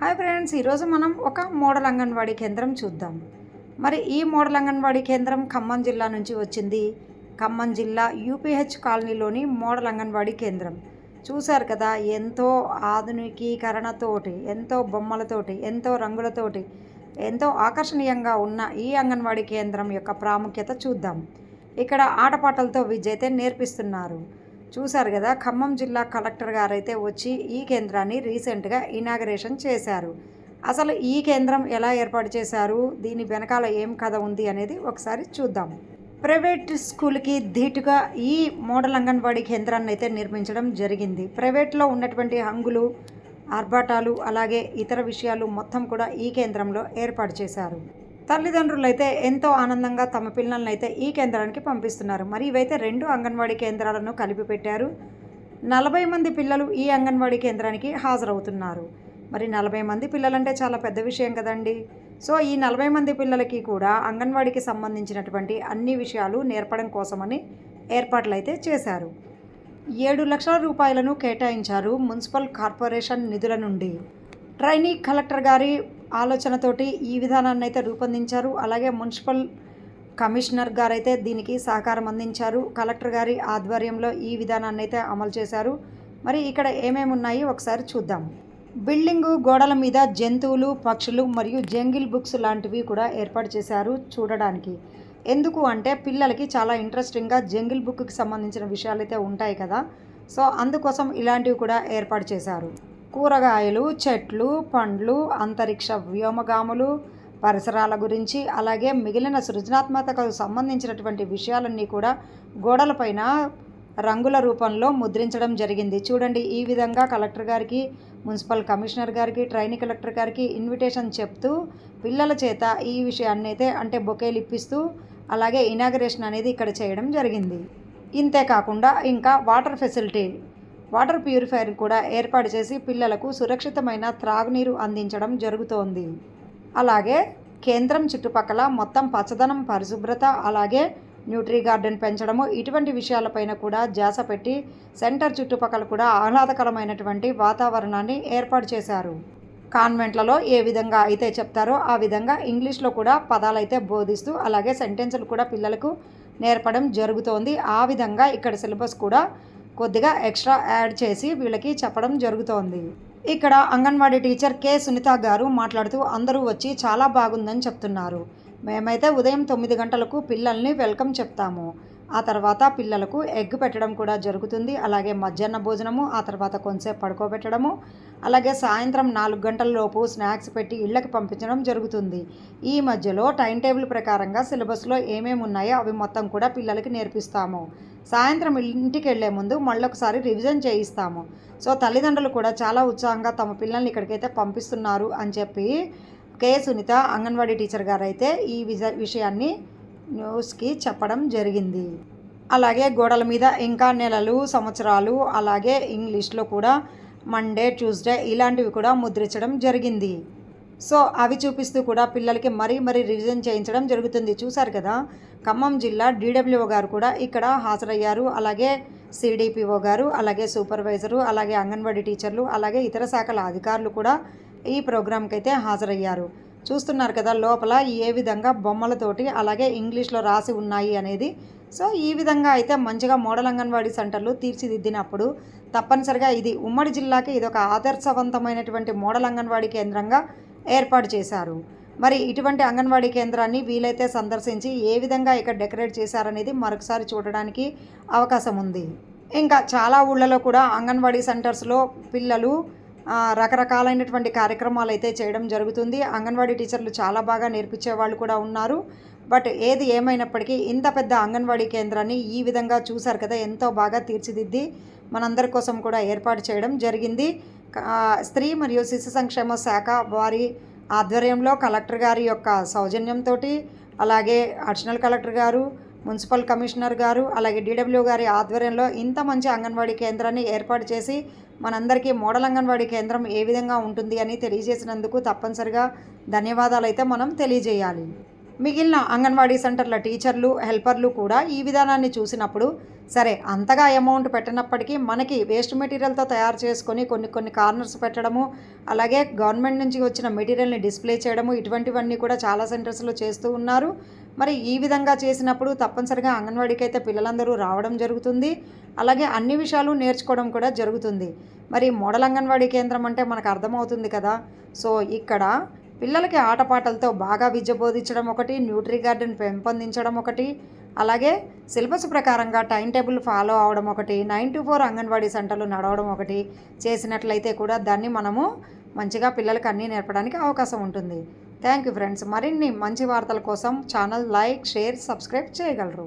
Hi friends ఈరోజు మనం ఒక మోడల్ అంగన్వాడీ కేంద్రం చూద్దాం. మరి ఈ మోడల్ అంగన్వాడీ కేంద్రం ఖమ్మం జిల్లా నుంచి వచ్చింది. ఖమ్మం జిల్లా యూపీహెచ్ కాలనీలోని మోడల్ అంగన్వాడీ కేంద్రం. చూశారు కదా ఎంతో ఆధునికీకరణతోటి ఎంతో బొమ్మలతోటి ఎంతో రంగులతోటి ఎంతో ఆకర్షణీయంగా ఉన్న ఈ అంగన్వాడీ కేంద్రం యొక్క ప్రాముఖ్యత చూద్దాం. ఇక్కడ ఆటపాటలతో విద్య అయితే నేర్పిస్తున్నారు. చూశారు కదా ఖమ్మం జిల్లా కలెక్టర్ గారు అయితే వచ్చి ఈ కేంద్రాన్ని రీసెంట్గా ఇనాగరేషన్ చేశారు. అసలు ఈ కేంద్రం ఎలా ఏర్పాటు చేశారు? దీని వెనకాల ఏం కథ ఉంది అనేది ఒకసారి చూద్దాం. ప్రైవేట్ స్కూల్కి ధీటుగా ఈ మోడల్ అంగన్వాడీ కేంద్రాన్ని అయితే నిర్మించడం జరిగింది. ప్రైవేట్లో ఉన్నటువంటి హంగులు ఆర్భాటాలు అలాగే ఇతర విషయాలు మొత్తం కూడా ఈ కేంద్రంలో ఏర్పాటు చేశారు. తల్లిదండ్రులు అయితే ఎంతో ఆనందంగా తమ పిల్లలను అయితే ఈ కేంద్రానికి పంపిస్తున్నారు. మరి ఇవైతే రెండు అంగన్వాడీ కేంద్రాలను కలిపి పెట్టారు. నలభై మంది పిల్లలు ఈ అంగన్వాడీ కేంద్రానికి హాజరవుతున్నారు. మరి నలభై మంది పిల్లలంటే చాలా పెద్ద విషయం కదండి. సో ఈ నలభై మంది పిల్లలకి కూడా అంగన్వాడీకి సంబంధించినటువంటి అన్ని విషయాలు నేర్పడం కోసమని ఏర్పాట్లు అయితే చేశారు. ఏడు లక్షల రూపాయలను కేటాయించారు మున్సిపల్ కార్పొరేషన్ నిధుల నుండి. ట్రైనీ కలెక్టర్ గారి ఆలోచనతోటి ఈ విధానాన్ని అయితే రూపొందించారు. అలాగే మున్సిపల్ కమిషనర్ గారైతే దీనికి సహకారం అందించారు. కలెక్టర్ గారి ఆధ్వర్యంలో ఈ విధానాన్ని అయితే అమలు చేశారు. మరి ఇక్కడ ఏమేమి ఉన్నాయి ఒకసారి చూద్దాం. బిల్డింగు గోడల మీద జంతువులు పక్షులు మరియు జంగిల్ బుక్స్ లాంటివి కూడా ఏర్పాటు చేశారు చూడడానికి. ఎందుకు అంటే పిల్లలకి చాలా ఇంట్రెస్టింగ్గా జంగిల్ బుక్కి సంబంధించిన విషయాలు అయితే ఉంటాయి కదా. సో అందుకోసం ఇలాంటివి కూడా ఏర్పాటు చేశారు. కూరగాయలు చెట్లు పండ్లు అంతరిక్ష వ్యోమగాములు పరిసరాల గురించి అలాగే మిగిలిన సృజనాత్మకతకు సంబంధించినటువంటి విషయాలన్నీ కూడా గోడలపైన రంగుల రూపంలో ముద్రించడం జరిగింది. చూడండి ఈ విధంగా కలెక్టర్ గారికి మున్సిపల్ కమిషనర్ గారికి ట్రైనింగ్ కలెక్టర్ గారికి ఇన్విటేషన్ చెప్తూ పిల్లల చేత ఈ విషయాన్ని అయితే అంటే బొకేలు ఇప్పిస్తూ అలాగే ఇనాగరేషన్ అనేది ఇక్కడ చేయడం జరిగింది. ఇంతే కాకుండా ఇంకా వాటర్ ఫెసిలిటీ వాటర్ ప్యూరిఫైర్ కూడా ఏర్పాటు చేసి పిల్లలకు సురక్షితమైన త్రాగునీరు అందించడం జరుగుతోంది. అలాగే కేంద్రం చుట్టుపక్కల మొత్తం పచ్చదనం పరిశుభ్రత అలాగే న్యూట్రీ గార్డెన్ పెంచడము ఇటువంటి విషయాలపైన కూడా జాస పెట్టి సెంటర్ చుట్టుపక్కల కూడా ఆహ్లాదకరమైనటువంటి వాతావరణాన్ని ఏర్పాటు చేశారు. కాన్వెంట్లలో ఏ విధంగా అయితే చెప్తారో ఆ విధంగా ఇంగ్లీష్లో కూడా పదాలైతే బోధిస్తూ అలాగే సెంటెన్సులు కూడా పిల్లలకు నేర్పడం జరుగుతోంది. ఆ విధంగా ఇక్కడ సిలబస్ కూడా కొద్దిగా ఎక్స్ట్రా యాడ్ చేసి వీళ్ళకి చెప్పడం జరుగుతోంది. ఇక్కడ అంగన్వాడీ టీచర్ కె. సునీత గారు మాట్లాడుతూ అందరూ వచ్చి చాలా బాగుందని చెప్తున్నారు. మేమైతే ఉదయం తొమ్మిది గంటలకు పిల్లల్ని వెల్కమ్ చెప్తాము. ఆ తర్వాత పిల్లలకు ఎగ్ పెట్టడం కూడా జరుగుతుంది. అలాగే మధ్యాహ్న భోజనము ఆ తర్వాత కొంతసేపు పడుకోబెట్టడము అలాగే సాయంత్రం నాలుగు గంటల లోపు స్నాక్స్ పెట్టి ఇళ్ళకి పంపించడం జరుగుతుంది. ఈ మధ్యలో టైం టేబుల్ ప్రకారంగా సిలబస్లో ఏమేమి ఉన్నాయో అవి మొత్తం కూడా పిల్లలకి నేర్పిస్తాము. సాయంత్రం ఇంటికి వెళ్ళే ముందు మళ్ళొకసారి రివిజన్ చేయిస్తాము. సో తల్లిదండ్రులు కూడా చాలా ఉత్సాహంగా తమ పిల్లల్ని ఇక్కడికైతే పంపిస్తున్నారు అని చెప్పి కే. సునీత అంగన్వాడీ టీచర్ గారు అయితే ఈ విజ విషయాన్ని న్యూస్కి చెప్పడం జరిగింది. అలాగే గోడల మీద ఇంకా నెలలు సంవత్సరాలు అలాగే ఇంగ్లీష్లో కూడా మండే ట్యూస్డే ఇలాంటివి కూడా ముద్రించడం జరిగింది. సో అవి చూపిస్తూ కూడా పిల్లలకి మరీ మరీ రివిజన్ చేయించడం జరుగుతుంది. చూశారు కదా? ఖమ్మం జిల్లా డీడబ్ల్యూఓ గారు కూడా ఇక్కడ హాజరయ్యారు. అలాగే సిడిపిఓ గారు అలాగే సూపర్వైజరు అలాగే అంగన్వాడీ టీచర్లు అలాగే ఇతర శాఖల అధికారులు కూడా ఈ ప్రోగ్రాంకి అయితే హాజరయ్యారు. చూస్తున్నారు కదా లోపల ఏ విధంగా బొమ్మలతోటి అలాగే ఇంగ్లీష్లో రాసి ఉన్నాయి అనేది. సో ఈ విధంగా అయితే మంచిగా మోడల్ అంగన్వాడీ సెంటర్లు తీర్చిదిద్దినప్పుడు తప్పనిసరిగా ఇది ఉమ్మడి జిల్లాకి ఇది ఒక ఆదర్శవంతమైనటువంటి మోడల్ అంగన్వాడీ కేంద్రంగా ఏర్పాటు చేశారు. మరి ఇటువంటి అంగన్వాడీ కేంద్రాన్ని వీలైతే సందర్శించి ఏ విధంగా ఇక్కడ డెకరేట్ చేశారనేది మరొకసారి చూడడానికి అవకాశం ఉంది. ఇంకా చాలా ఊళ్ళలో కూడా అంగన్వాడీ సెంటర్స్లో పిల్లలు రకరకాలైనటువంటి కార్యక్రమాలు అయితే చేయడం జరుగుతుంది. అంగన్వాడీ టీచర్లు చాలా బాగా నేర్పించే వాళ్ళు కూడా ఉన్నారు. బట్ ఏది ఏమైనప్పటికీ ఇంత పెద్ద అంగన్వాడీ కేంద్రాన్ని ఈ విధంగా చూశారు కదా ఎంతో బాగా తీర్చిదిద్ది మనందరి కోసం కూడా ఏర్పాటు చేయడం జరిగింది. స్త్రీ మరియు శిశు సంక్షేమ శాఖ వారి ఆధ్వర్యంలో కలెక్టర్ గారి యొక్క సౌజన్యంతో అలాగే అడిషనల్ కలెక్టర్ గారు మున్సిపల్ కమిషనర్ గారు అలాగే డీడబ్ల్యూ గారి ఆధ్వర్యంలో ఇంత మంచి అంగన్వాడీ కేంద్రాన్ని ఏర్పాటు చేసి మనందరికీ మోడల్ అంగన్వాడీ కేంద్రం ఏ విధంగా ఉంటుంది అని తెలియజేసినందుకు తప్పనిసరిగా ధన్యవాదాలు అయితే మనం తెలియజేయాలి. మిగిలిన అంగన్వాడీ సెంటర్ల టీచర్లు హెల్పర్లు కూడా ఈ విధానాన్ని చూసినప్పుడు సరే అంతగా అమౌంట్ పెట్టినప్పటికీ మనకి వేస్ట్ మెటీరియల్తో తయారు చేసుకొని కొన్ని కొన్ని కార్నర్స్ పెట్టడము అలాగే గవర్నమెంట్ నుంచి వచ్చిన మెటీరియల్ని డిస్ప్లే చేయడము ఇటువంటివన్నీ కూడా చాలా సెంటర్స్లో చేస్తూ ఉన్నారు. మరి ఈ విధంగా చేసినప్పుడు తప్పనిసరిగా అంగన్వాడీకి అయితే పిల్లలందరూ రావడం జరుగుతుంది. అలాగే అన్ని విషయాలు నేర్చుకోవడం కూడా జరుగుతుంది. మరి మోడల్ అంగన్వాడీ కేంద్రం అంటే మనకు అర్థమవుతుంది కదా. సో ఇక్కడ పిల్లలకి ఆటపాటలతో బాగా విద్య బోధించడం ఒకటి న్యూట్రీ గార్డెన్ పెంపొందించడం ఒకటి అలాగే సిలబస్ ప్రకారంగా టైం టేబుల్ ఫాలో అవడం ఒకటి నైన్ టు ఫోర్ అంగన్వాడీ సెంటర్లు నడవడం ఒకటి చేసినట్లయితే కూడా దాన్ని మనము మంచిగా పిల్లలకి అన్నీ నేర్పడానికి అవకాశం ఉంటుంది. Thank you friends. మరిన్ని మంచి వార్తల కోసం ఛానల్ లైక్ షేర్ సబ్స్క్రైబ్ చేయగలరు.